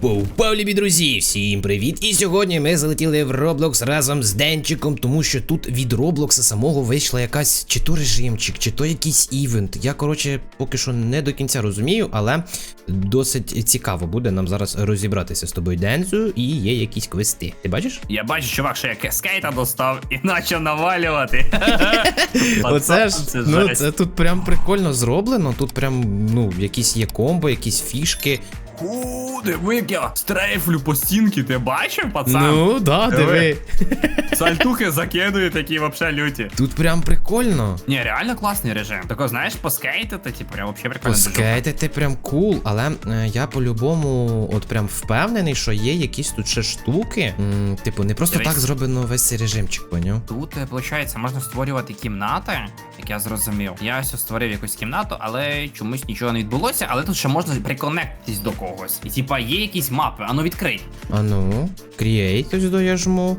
Поу-поу-поу, любі друзі! Всім привіт! І сьогодні ми залетіли в Roblox разом з Денчиком, тому що тут від Роблокса самого вийшла якась чи то режимчик, чи то якийсь івент. Я, коротше, поки що не до кінця розумію, але досить цікаво буде нам зараз розібратися з тобою Дензу, і є якісь квести. Ти бачиш? Я бачу, чувак, що я скейта достав і почав навалювати. Оце ж ну це тут прям прикольно зроблено. Тут прям ну якісь є комбо, якісь фішки. У, диви, як я стрейфлю по стінки, ти бачив, пацан? Ну да, диви. Сальтухи закидую такі вообще люті. Тут прям прикольно. Ні, реально класний режим. Тако, знаєш, поскейтити, типу, прям вообще прикольно. Поскейтити прям кул, але е, я по-любому от прям впевнений, що є якісь тут ще штуки. М, типу, не просто Дивись. так зроблено весь цей режимчик, поняв? Тут, виходить, можна створювати кімнати, як я зрозумів. Я ось створив якусь кімнату, але чомусь нічого не відбулося, але тут ще можна приконектитись до когось. І типа є якісь мапи, ану відкрий. А ну, create ось до.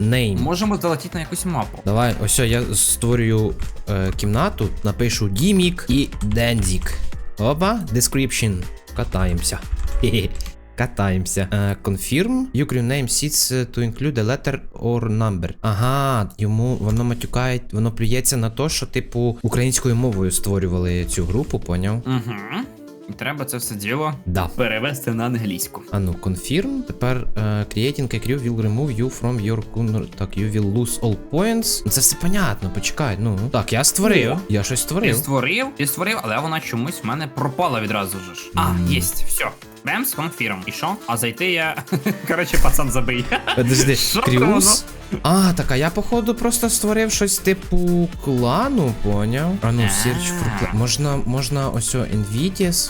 Name. Можемо залетіти на якусь мапу. Давай, ось я створюю е, кімнату, напишу Гімік і Дензік. Опа, description. Катаємося. Хе-хе. Катаємося. Е, confirm. You crew name seats to include a letter or number. Ага, йому воно матюкає, воно плюється на те, що, типу, українською мовою створювали цю групу, поняв? Угу. І треба це все діло Да. перевести на англійську. А ну, confirm. Тепер е, creating a crew will remove you from your corner. Так, you will lose all points. Ну, Це все понятно, почекай. Ну. Так, я створив. О. Я щось Ти створив. створив, ти створив, але вона чомусь в мене пропала відразу ж. А, єсть, все. Бемс, конфірм. І що? А зайти я. Коротше, пацан забий. Подожди, Кріус? А, так, а я походу просто створив щось типу клану, поняв? А ну, search for clan. Можна, можна ось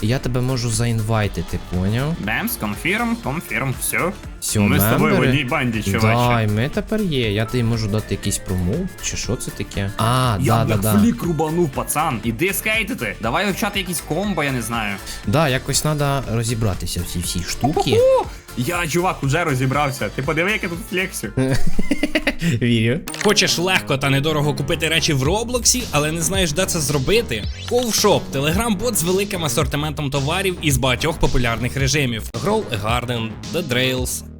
і я тебе можу заінвайтити, поняв? Бемс, конфірм, конфірм, все. Все, Ми з тобою в мембери. одній банді, Да, чуваче. і ми тепер є. Я тобі можу дати якийсь промов, чи що це таке? А, Я да, да, да. флік рубанув, пацан. Іди скейтити. Давай вивчати якісь комбо, я не знаю. Да, якось треба розібратися в ці всі штуки. О, я, чувак, уже розібрався. Ти подиви, як я тут флексю. Вірю. Хочеш легко та недорого купити речі в Роблоксі, але не знаєш, де це зробити? Ковшоп телеграм-бот з великим асортиментом товарів із багатьох популярних режимів: Grow a Garden, The Drails,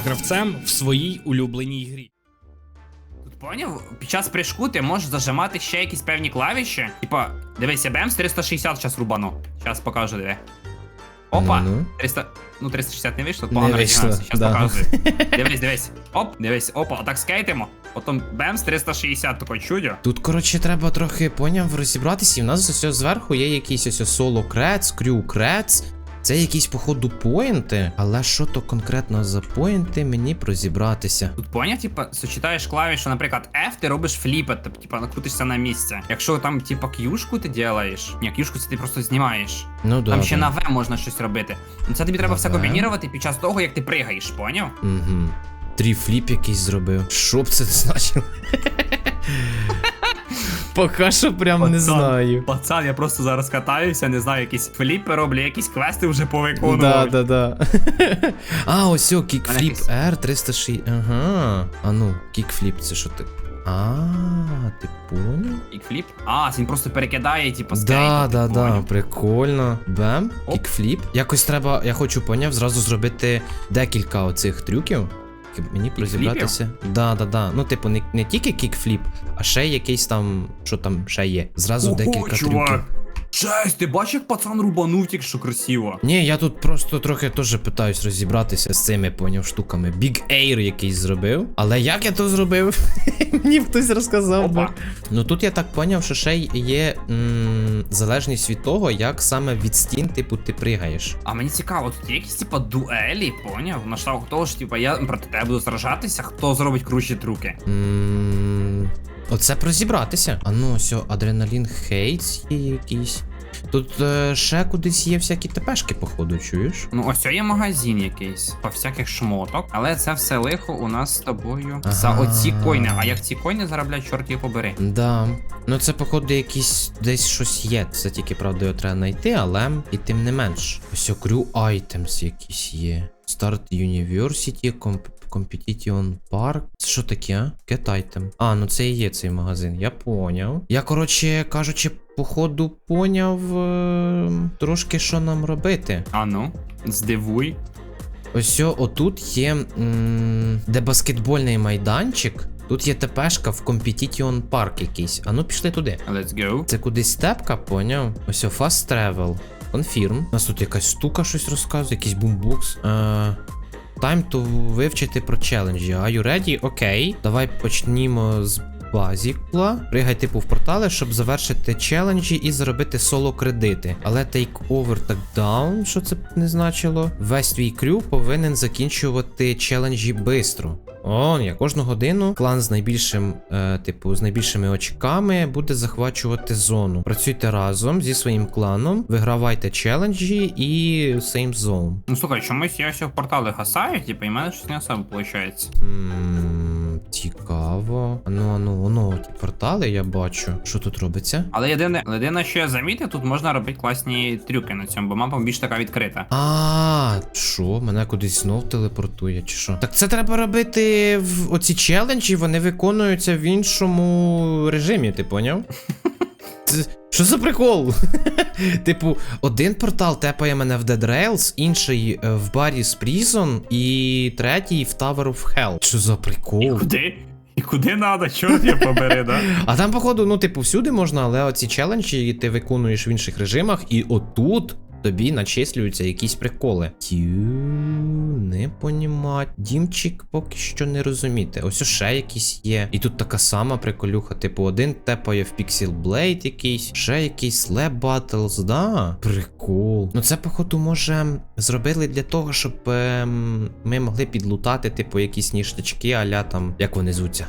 гравцем в своїй улюбленій грі. Тут поняв? Під час прыжку ти можеш зажимати ще якісь певні клавіші. Типа, дивися, Бемс 360 зараз рубану. Зараз покажу, диви. Опа! Ну. 300... Ну, 360 не вийшло, погано вийшло, розігнався. Зараз да. показую. Дивись, дивись. Оп, дивись, опа, отак скейтимо. Потім Бемс 360 такой чудо. Тут, коротше, треба трохи поняв розібратися. І в нас ось ось зверху є якийсь ось ось соло крец, крю крец. Це якісь, походу, поінти. Але що то конкретно за поінти, мені прозібратися. Тут поняв, типа, сочетаєш клавішу, наприклад, F, ти робиш фліпет, тобто, типа, накрутишся на місце. Якщо там, типа, к'юшку ти делаєш, ні, к'юшку це ти просто знімаєш. Ну да. Там ще да. на В можна щось робити. Ну це тобі треба На все В? комбінірувати під час того, як ти пригаєш, поняв? Угу. Тріфліп якийсь зробив. Що б це значило? Поки що прям не знаю. Пацан, я просто зараз катаюся, не знаю, якісь фліпи роблю, якісь квести вже Да, повиконував. да, да. А, ось о, кікфліп R 306. Ага. А ну, кікфліп, це що ти? А, ти поняв? Кікфліп? А, він просто перекидає, типу, скейт. Да, да, да, прикольно. Бем, кікфліп. Якось треба, я хочу поняв, зразу зробити декілька оцих трюків. Мені розібратися. Да, да, да. Ну, типу, не, не тільки кікфліп, а ще якийсь там, що там ще є. Зразу Ого, декілька чувак. трюків. Жесть, ти бачиш, як пацан рубанув тільки що красиво. Ні, я тут просто трохи теж питаюсь розібратися з цими поняв штуками. Big Air якийсь зробив. Але як я то зробив? Мені хтось розказав. Опа. Ну тут я так поняв, що ще є м- залежність від того, як саме від стін, типу, ти пригаєш. А мені цікаво, тут є якісь типа дуелі, поняв? На штаб того ж, типа, я проти тебе буду сражатися, хто зробить кручі трюки. М, Оце б розібратися. А ну, ось, адреналін хейтс є якийсь. Тут е, ще кудись є всякі тепешки, походу, чуєш? Ну, ось є магазин якийсь по всяких шмоток, але це все лихо у нас з тобою Ага. за оці койни. А як ці койни заробляють, чорт їх побери. Да. Ну це, походу, якийсь десь щось є. Це тільки правда його треба знайти, але і тим не менш. Ось крю items якісь є. Start University, Competition Park. Це що таке? Get item. А, ну це і є цей магазин, я поняв. Я, коротше кажучи, походу поняв е- трошки, що нам робити. А ну, здивуй. Ось о, отут є м, де баскетбольний майданчик. Тут є ТПшка в Competition Park якийсь. А ну пішли туди. Let's go. Це кудись степка, поняв? Ось о, Fast Travel. Confirm. У нас тут якась штука щось розказує, якийсь бумбокс. Е, time to вивчити про челенджі. Are you ready? Окей. Давай почнімо з базікла. Пригай типу в портали, щоб завершити челенджі і заробити соло кредити. Але take over так down, що це б не значило. Весь твій крю повинен закінчувати челенджі бистро. О, я кожну годину клан з найбільшим, е, типу, з найбільшими очками буде захвачувати зону. Працюйте разом зі своїм кланом, вигравайте челенджі і same zone. Ну слухай, чомусь я все в портали гасаю, типу, і мене щось не особо виходить. Хм, цікаво. Ану, ану, ану, ті портали я бачу. Що тут робиться? Але єдине, єдине, що я замітив, тут можна робити класні трюки на цьому, бо мапа більш така відкрита. А, що? Мене кудись знов телепортує, чи що? Так це треба робити в оці челенджі, вони виконуються в іншому режимі, ти поняв? Що за прикол? типу, один портал тепає мене в Dead Rails, інший в в Barry's Prison і третій в Tower of Hell. Що за прикол? Куди? І куди надо, чорт я побери, да? А там, походу, ну, типу, всюди можна, але оці челенджі ти виконуєш в інших режимах, і отут тобі начислюються якісь приколи. Тю, не понімать. Дімчик поки що не розуміти. Ось ще якісь є. І тут така сама приколюха. Типу, один тепає в Pixel Blade якийсь, ще якийсь Lab Battles, да? Прикол. Ну це, походу, може, зробили для того, щоб ем, ми могли підлутати, типу, якісь ніштячки, аля там, як вони звуться.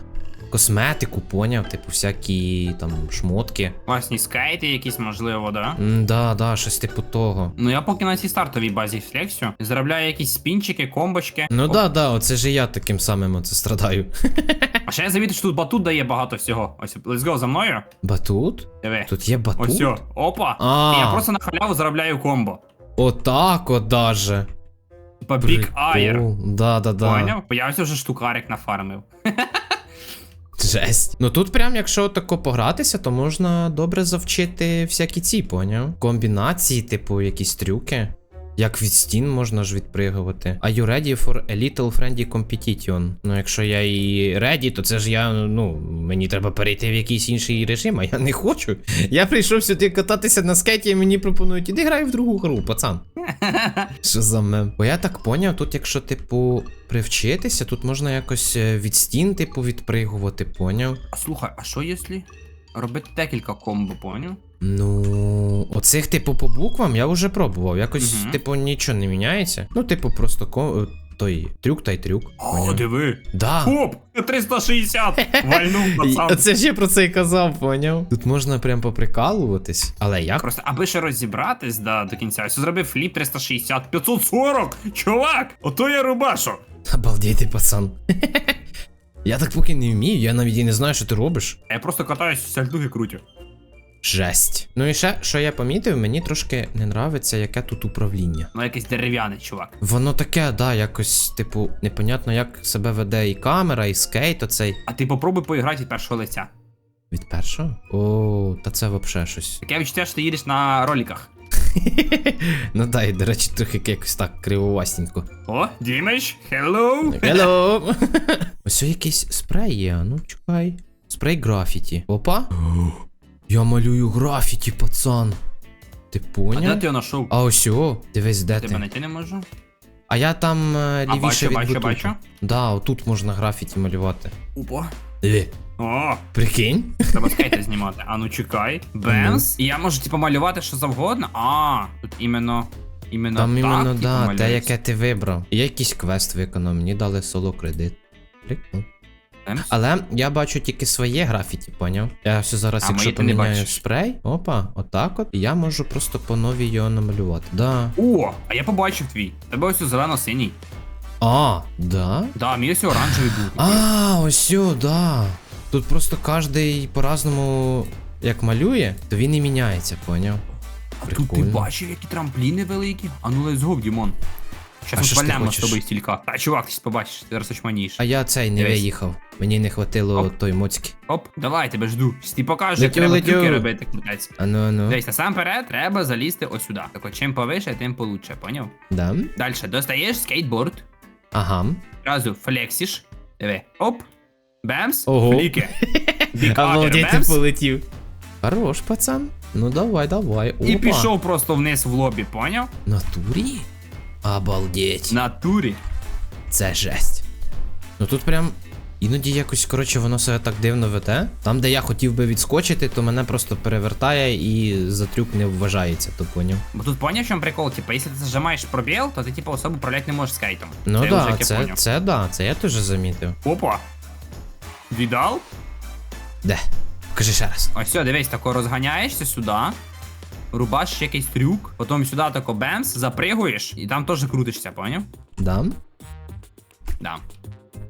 Косметику, поняв, типу, всякі там шмотки. Класні скейти якісь, можливо, да? М, Да, да, щось типу того. Ну я поки на цій стартовій базі флексю, заробляю якісь спінчики, комбочки. Ну О, да, да, оце ж і я таким самим оце страдаю. А ще я замітив, що тут батут дає багато всього. Ось, let's go за мною. Батут? Диви. Тут є батут? Ось сьо. Опа. А. І я просто на халяву заробляю комбо. Отак от даже. Типа Big Air. Да, да, да. Поняв? Бо я ось вже штукарик нафармив. Жесть. Ну тут прям, якщо тако погратися, то можна добре завчити всякі ці, поняв? Комбінації, типу, якісь трюки. Як від стін можна ж відпригувати. Are you ready for a little friendly competition? Ну, якщо я і ready, то це ж я, ну, мені треба перейти в якийсь інший режим, а я не хочу. Я прийшов сюди кататися на скейті, і мені пропонують, іди грай в другу гру, пацан. Що за мем? Бо я так поняв, тут, якщо, типу, привчитися, тут можна якось е, від стін, типу, відпригувати, поняв? А слухай, а що якщо робити декілька комбо, поняв? Ну, оцих, типу, по буквам я вже пробував. Якось, Мгм. типу, нічого не міняється. Ну, типу, просто ко... е, той трюк та й трюк. О, поняв? диви. Да. Хоп! 360! Вальнув, пацан. Оце ж я про це і казав, поняв? Тут можна прям поприкалуватись. Але як? Просто, аби ще розібратись да, до кінця, ось зробив фліп 360, 540! Чувак! Ото я рубашу! Обалдійте, пацан. я так поки не вмію, я навіть і не знаю, що ти робиш. Я просто катаюсь сальтухи крутю. Жесть. Ну і ще, що я помітив, мені трошки не нравиться, яке тут управління. Ну якийсь дерев'яний чувак. Воно таке, да, якось, типу, непонятно, як себе веде і камера, і скейт оцей. А ти попробуй поіграти від першого лиця. Від першого? О, та це вообще щось. Таке відчуття, що ти їдеш на роліках. ну дай, до речі, трохи якось так кривовасненько. О, Дімич, hello! Hello! Ось якийсь спрей є, ну чекай. Спрей графіті. Опа. Я малюю графіті, пацан. Ти А де поняв? ти його знайшов? А ось о, дивись, де Тебе ти. знайти не можу. А я там е, А, лівіше бачу, від бачу, бутуту. бачу. Да, отут можна графіті малювати. Опа. Диви, О, прикинь? треба скейти знімати. А ну чекай. Бенз. І я можу типу малювати що завгодно. А, тут іменно. Іменно Там так, іменно, типу, да, те, малюється. яке ти вибрав. Я якийсь квест виконав, мені дали соло кредит. Прикол. Але я бачу тільки своє графіті, поняв? Я все зараз, А, якщо поміняю спрей, опа, отак от, і я можу просто по новій його намалювати. Да. О, а я побачив твій. Тебе ось зелено-синій. А, да? Да, мій ось оранжевий був. А, ось да. Тут просто кожний по-разному як малює, то він і міняється, поняв? А тут ти бачив, які трампліни великі? А ну let's go, Дімон. Щас ми ж з тобою стілька. Та чувак, ти побачиш, ти зараз очманієш. А я цей не виїхав. Мені не хватило Оп. той моцьки. Оп, давай, тебе жду. Ти покажеш, як треба летю. трюки робити, крутець. Ану, ану. Дивись, насамперед треба залізти ось сюди. Так от чим повише, тим получше, поняв? Да. Дальше достаєш скейтборд, Ага. одразу флексиш. Диви, оп, бемс, Ого. фліки. Обалдеть, ти полетів. Хорош, пацан. Ну давай, давай. Опа. І пішов просто вниз в лобі, поняв? Натурі? Обалдеть. Натурі. Це жесть. Ну тут прям. Іноді якось, коротше, воно себе так дивно веде. Там, де я хотів би відскочити, то мене просто перевертає і за трюк не вважається, то поняв. Бо тут поняв, в чому прикол? Типа, якщо ти зажимаєш пробіл, то ти типу особо управляти не можеш скейтом. Ну це да, вже це, це да, це я теж замітив. Опа. Віддал? Де? Покажи ще раз. Ось все, дивись, тако розганяєшся сюди. Рубаш ще якийсь трюк, потім сюди тако бемс, запригуєш, і там теж крутишся, поняв? Дам. Да.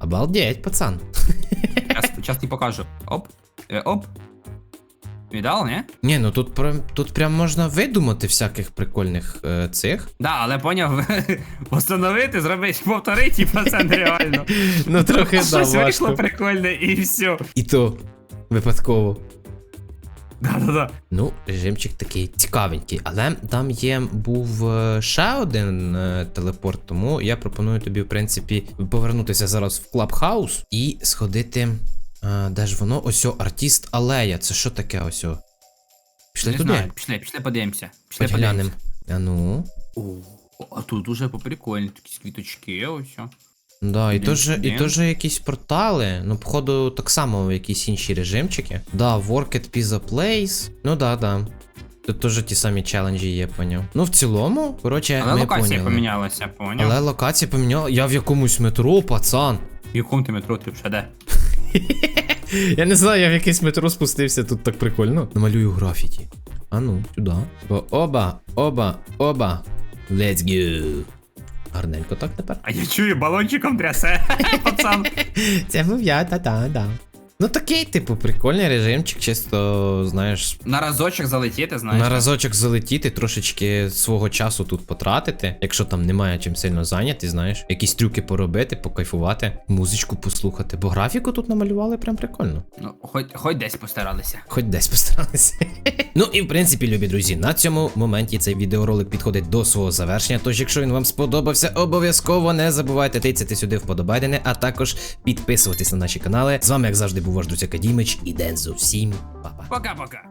Обалдеть, пацан. Сейчас, зараз ти покажу. Оп. Е, оп. Віддал, не? Ні, ну тут прям тут прям можна видумати всяких прикольних е, цих. Да, але поняв, постановити, зробити, повторити, і це нереально. Ну трохи да, Щось вийшло прикольне і все. І то випадково. Да-да-да. Ну, режимчик такий цікавенький, але там є був е, ще один е, телепорт, тому я пропоную тобі, в принципі, повернутися зараз в Клабхаус і сходити. е, де ж воно? Ось о, артіст алея. Це що таке ось? о? Пішли Не туди. знаю, пішли, пішли подивимося. Пішли Хоч глянем. подивимося. А ну. О, а тут уже поприкольні такі квіточки, ось. о. Да, і теж, і теж якісь портали. Ну, походу, так само якісь інші режимчики. Да, Work at Pizza Place. Ну да, да. Тут теж ті самі челенджі є, поняв. Ну, в цілому, коротше, Але ми локація поняли. помінялася, поняв? Але локація поміняла. Я в якомусь метро, пацан. В якому ти метро ти вже де? Я не знаю, я в якесь метро спустився, тут так прикольно. Намалюю графіті. А ну, сюди. Оба, оба, оба. Let's go. Гарненько так тепер. А я чую, балончиком трясе, пацан. Це був я, та-та, да. Ну такий, типу, прикольний режимчик, чисто, знаєш, На разочок залетіти, знаєш. на разочок залетіти, трошечки свого часу тут потратити, якщо там немає чим сильно зайняти, знаєш, якісь трюки поробити, покайфувати, музичку послухати, бо графіку тут намалювали прям прикольно. Ну, хоч, хоч десь постаралися. Хоч десь постаралися. ну і в принципі, любі друзі, на цьому моменті цей відеоролик підходить до свого завершення. Тож, якщо він вам сподобався, обов'язково не забувайте тицяти сюди вподобайдене, а також підписуватись на наші канали. З вами, як завжди, був ваш Дуця Кадімич і Дензо. Всім па-па. Пока-пока.